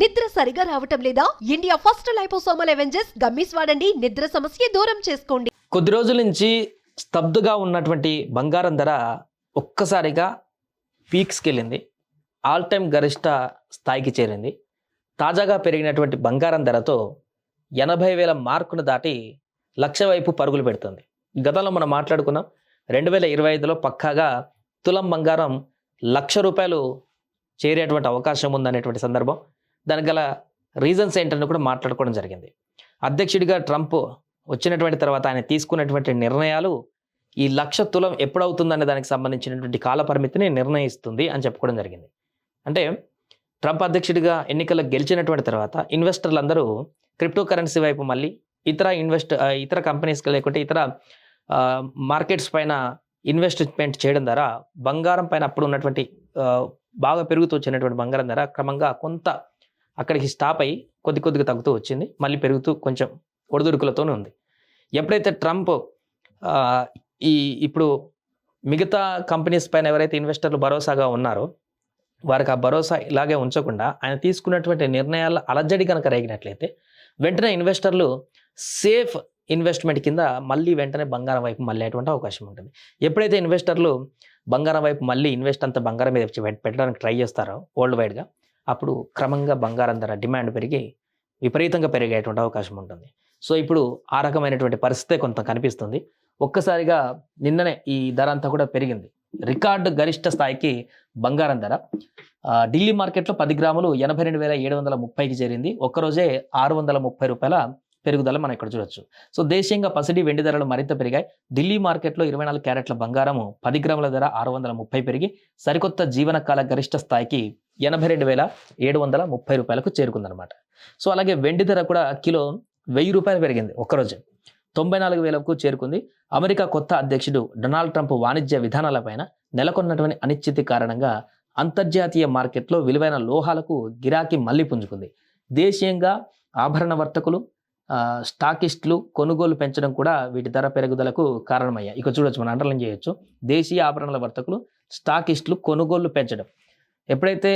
నిద్ర సరిగా రావటం లేదా? India first liposomal avengers gummies వాడండి నిద్ర సమస్య దూరం చేసుకోండి. కొద్ది రోజుల నుంచి స్తబ్దుగా ఉన్నటువంటి బంగారం ధర ఒక్కసారిగా పీక్స్కి వెళ్ళింది ఆల్ టైమ్ గరిష్ట స్థాయికి చేరింది. తాజాగా పెరిగినటువంటి బంగారం ధరతో ఎనభై వేల మార్కును దాటి లక్ష వైపు పరుగులు పెడుతుంది. గతంలో మనం మాట్లాడుకున్నాం రెండు వేల ఇరవై ఐదులో పక్కాగా తులం బంగారం లక్ష రూపాయలు చేరేటువంటి అవకాశం ఉందనేటువంటి సందర్భం. దానికి గల రీజన్స్ ఏంటని కూడా మాట్లాడుకోవడం జరిగింది. అధ్యక్షుడిగా ట్రంప్ వచ్చినటువంటి తర్వాత ఆయన తీసుకున్నటువంటి నిర్ణయాలు ఈ లక్ష తులం ఎప్పుడవుతుందనే దానికి సంబంధించినటువంటి కాలపరిమితిని నిర్ణయిస్తుంది అని చెప్పుకోవడం జరిగింది. అంటే ట్రంప్ అధ్యక్షుడిగా ఎన్నికల్లో గెలిచినటువంటి తర్వాత ఇన్వెస్టర్లు అందరూ క్రిప్టో కరెన్సీ వైపు మళ్ళీ ఇతర ఇన్వెస్ట్ ఇతర కంపెనీస్కి లేకుంటే ఇతర మార్కెట్స్ పైన ఇన్వెస్ట్మెంట్ చేయడం ద్వారా బంగారం పైన అప్పుడు ఉన్నటువంటి బాగా పెరుగుతూ వచ్చినటువంటి బంగారం ధర క్రమంగా కొంత అక్కడికి స్టాప్ అయ్యి కొద్ది కొద్దిగా తగ్గుతూ వచ్చింది. మళ్ళీ పెరుగుతూ కొంచెం ఒడిదుడుకులతోనే ఉంది. ఎప్పుడైతే ట్రంప్ ఈ ఇప్పుడు మిగతా కంపెనీస్ పైన ఎవరైతే ఇన్వెస్టర్లు భరోసాగా ఉన్నారో వారికి ఆ భరోసా ఇలాగే ఉంచకుండా ఆయన తీసుకున్నటువంటి నిర్ణయాల అలజడి కనుక రేగినట్లయితే వెంటనే ఇన్వెస్టర్లు సేఫ్ ఇన్వెస్ట్మెంట్ కింద మళ్ళీ వెంటనే బంగారం వైపు మళ్ళేటువంటి అవకాశం ఉంటుంది. ఎప్పుడైతే ఇన్వెస్టర్లు బంగారం వైపు మళ్ళీ ఇన్వెస్ట్ అంతా బంగారం మీద పెట్టడానికి ట్రై చేస్తారో వరల్డ్ వైడ్గా అప్పుడు క్రమంగా బంగారం ధర డిమాండ్ పెరిగి విపరీతంగా పెరిగేటువంటి అవకాశం ఉంటుంది. సో ఇప్పుడు ఆ రకమైనటువంటి పరిస్థితి కొంత కనిపిస్తుంది. ఒక్కసారిగా నిన్ననే ఈ ధర అంతా కూడా పెరిగింది. రికార్డు గరిష్ట స్థాయికి బంగారం ధర. ఢిల్లీ మార్కెట్లో పది గ్రాములు ఎనభై రెండు వేల ఏడు వందల ముప్పైకి చేరింది. ఒక్కరోజే ఆరు వందల ముప్పై రూపాయల పెరుగుదల మనం ఇక్కడ చూడొచ్చు. సో దేశీయంగా పసిడి వెండి ధరలు మరింత పెరిగాయి. ఢిల్లీ మార్కెట్లో ఇరవై నాలుగు క్యారెట్ల బంగారము పది గ్రాముల ధర ఆరు వందల ముప్పై పెరిగి సరికొత్త జీవనకాల గరిష్ట స్థాయికి ఎనభై రెండు వేల ఏడు వందల ముప్పై రూపాయలకు చేరుకుందనమాట సో అలాగే వెండి ధర కూడా కిలో వెయ్యి రూపాయలు పెరిగింది ఒక్కరోజు తొంభై నాలుగు వేలకు చేరుకుంది. అమెరికా కొత్త అధ్యక్షుడు డొనాల్డ్ ట్రంప్ వాణిజ్య విధానాలపైన నెలకొన్నటువంటి అనిశ్చితి కారణంగా అంతర్జాతీయ మార్కెట్లో విలువైన లోహాలకు గిరాకీ మళ్ళీ పుంజుకుంది. దేశీయంగా ఆభరణ వర్తకులు స్టాకిస్టులు కొనుగోలు పెంచడం కూడా వీటి ధర పెరుగుదలకు కారణమయ్యాయి. ఇక చూడొచ్చు మనం అండర్లైన్ చేయొచ్చు. దేశీయ ఆభరణల వర్తకులు స్టాకిస్టులు కొనుగోలు పెంచడం. ఎప్పుడైతే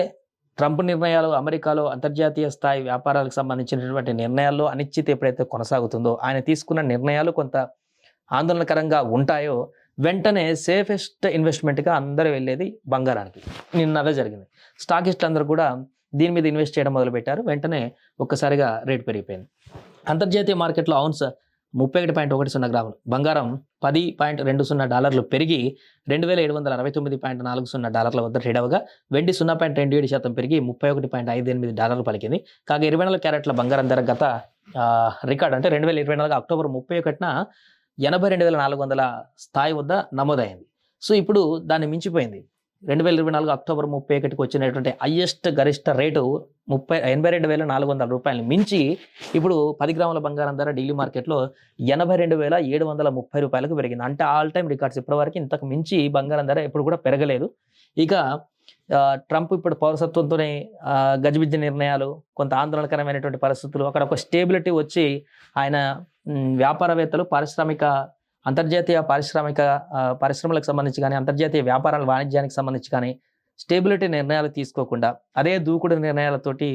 ట్రంప్ నిర్ణయాలు అమెరికాలో అంతర్జాతీయ స్థాయి వ్యాపారాలకు సంబంధించినటువంటి నిర్ణయాల్లో అనిశ్చిత ఎప్పుడైతే కొనసాగుతుందో ఆయన తీసుకున్న నిర్ణయాలు కొంత ఆందోళనకరంగా ఉంటాయో వెంటనే సేఫెస్ట్ ఇన్వెస్ట్మెంట్గా అందరూ వెళ్ళేది బంగారానికి. నిన్న అదే జరిగింది. స్టాకిస్టులు అందరూ కూడా దీని మీద ఇన్వెస్ట్ చేయడం మొదలుపెట్టారు. వెంటనే ఒక్కసారిగా రేటు పెరిగిపోయింది. అంతర్జాతీయ మార్కెట్లో అవును సార్ ముప్పై ఒకటి పాయింట్ ఒకటి సున్నా గ్రాములు. బంగారం పది పాయింట్ రెండు సున్నా డాలర్లు పెరిగి రెండు వేల ఏడు వందల అరవై తొమ్మిది పాయింట్ నాలుగు సున్నా డాలర్ల వద్ద ట్రేడ్ అవగా వెండి సున్నా పాయింట్ రెండు ఏడు శాతం పెరిగి ముప్పై ఒకటి పాయింట్ ఐదు ఎనిమిది డాలర్లు పలికింది. కాగా ఇరవై నాలుగు క్యారెట్ల బంగారం ధర గత రికార్డ్ అంటే రెండు వేల ఇరవై నాలుగు అక్టోబర్ ముప్పై ఒకటిన ఎనభై రెండు వేల నాలుగు వందల స్థాయి వద్ద నమోదైంది. సో ఇప్పుడు దాన్ని మించిపోయింది. రెండు వేల ఇరవై నాలుగు అక్టోబర్ ముప్పై ఒకటికి వచ్చినటువంటి హయ్యెస్ట్ గరిష్ట రేటు ముప్పై ఎనభై రెండు వేల నాలుగు వందల రూపాయలు మించి ఇప్పుడు పది గ్రాముల బంగారం ధర ఢిల్లీ మార్కెట్లో ఎనభై రెండు వేల ఏడు వందల ముప్పై రూపాయలకు పెరిగింది. అంటే ఆల్ టైం రికార్డ్స్ ఇప్పటివరకు ఇంతకు మించి బంగారం ధర ఎప్పుడు కూడా పెరగలేదు. ఇక ట్రంప్ ఇప్పుడు పౌరసత్వంతోనే గజిబిజ్జ నిర్ణయాలు కొంత ఆందోళనకరమైనటువంటి పరిస్థితులు అక్కడ ఒక స్టేబిలిటీ వచ్చి ఆయన వ్యాపారవేత్తలు పారిశ్రామిక అంతర్జాతీయ పారిశ్రామిక పరిశ్రమలకు సంబంధించి కానీ అంతర్జాతీయ వ్యాపారాల వాణిజ్యానికి సంబంధించి కానీ స్టేబిలిటీ నిర్ణయాలు తీసుకోకుండా అదే దూకుడు నిర్ణయాలతోటి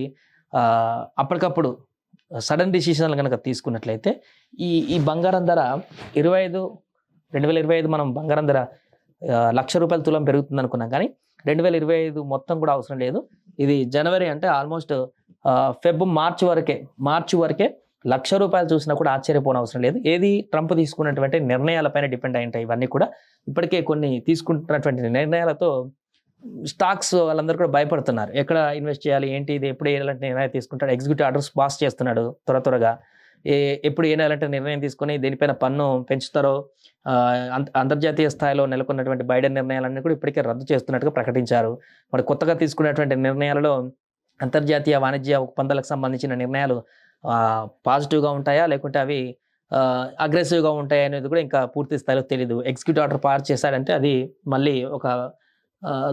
అప్పటికప్పుడు సడన్ డిసిషన్లు కనుక తీసుకున్నట్లయితే ఈ ఈ బంగారం ధర ఇరవై ఐదు రెండు వేల ఇరవై ఐదు మనం బంగారం ధర లక్ష రూపాయల తులం పెరుగుతుంది అనుకున్నాం కానీ రెండు వేల ఇరవై ఐదు మొత్తం కూడా అవసరం లేదు. ఇది జనవరి అంటే ఆల్మోస్ట్ ఫెబ్ మార్చ్ వరకే మార్చి వరకే లక్ష రూపాయలు చూసినా కూడా ఆశ్చర్యపోని అవసరం లేదు. ఏది ట్రంప్ తీసుకున్నటువంటి నిర్ణయాలపైన డిపెండ్ అయి ఉంటాయి ఇవన్నీ కూడా. ఇప్పటికే కొన్ని తీసుకుంటున్నటువంటి నిర్ణయాలతో స్టాక్స్ వాళ్ళందరూ కూడా భయపడుతున్నారు. ఎక్కడ ఇన్వెస్ట్ చేయాలి? ఏంటి ఇది? ఎప్పుడు ఎలాంటి నిర్ణయం తీసుకుంటాడు? ఎగ్జిక్యూటివ్ ఆర్డర్స్ పాస్ చేస్తున్నాడు త్వర త్వరగా. ఏ ఎప్పుడు ఏ ఎలాంటి నిర్ణయం తీసుకొని దీనిపైన పన్ను పెంచుతారో అంత- అంతర్జాతీయ స్థాయిలో నెలకొన్నటువంటి బైడెన్ నిర్ణయాలన్నీ కూడా ఇప్పటికే రద్దు చేస్తున్నట్టుగా ప్రకటించారు. మరి కొత్తగా తీసుకున్నటువంటి నిర్ణయాలలో అంతర్జాతీయ వాణిజ్య ఒప్పందాలకు సంబంధించిన నిర్ణయాలు పాజిటివ్గా ఉంటాయా? లేకుంటే అవి అగ్రెసివ్గా ఉంటాయా అనేది కూడా ఇంకా పూర్తి స్థాయిలో తెలియదు ఎగ్జిక్యూటివ్ ఆర్డర్ పాస్ చేశాడంటే అది మళ్ళీ ఒక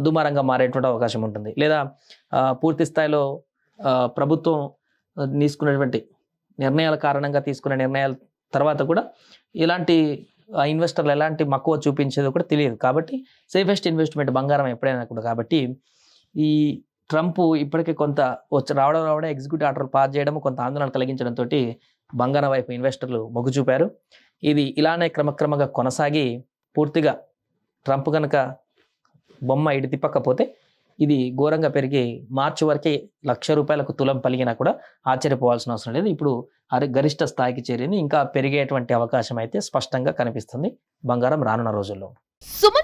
దుమారంగా మారేటువంటి అవకాశం ఉంటుంది. లేదా పూర్తి స్థాయిలో ప్రభుత్వం తీసుకున్నటువంటి నిర్ణయాల కారణంగా తీసుకున్న నిర్ణయాల తర్వాత కూడా ఇలాంటి ఇన్వెస్టర్లు ఎలాంటి మక్కువ చూపించేదో కూడా తెలియదు. కాబట్టి సేఫెస్ట్ ఇన్వెస్ట్మెంట్ బంగారం ఎప్పుడైనా కూడా. కాబట్టి ఈ ట్రంప్ ఇప్పటికే కొంత వచ్చి రావడం రావడం ఎగ్జిక్యూటివ్ ఆర్డర్ పాస్ చేయడం కొంత ఆందోళన కలిగించడంతో బంగారం వైపు ఇన్వెస్టర్లు మొగ్గు చూపారు. ఇది ఇలానే క్రమక్రమంగా కొనసాగి పూర్తిగా ట్రంప్ కనుక బొమ్మ ఇటు తిప్పకపోతే ఇది ఘోరంగా పెరిగి మార్చి వరకే లక్ష రూపాయలకు తులం పలిగినా కూడా ఆశ్చర్యపోవాల్సిన అవసరం లేదు. ఇప్పుడు అరి గరిష్ట స్థాయికి చేరింది. ఇంకా పెరిగేటువంటి అవకాశం అయితే స్పష్టంగా కనిపిస్తుంది బంగారం రానున్న రోజుల్లో. సుమన్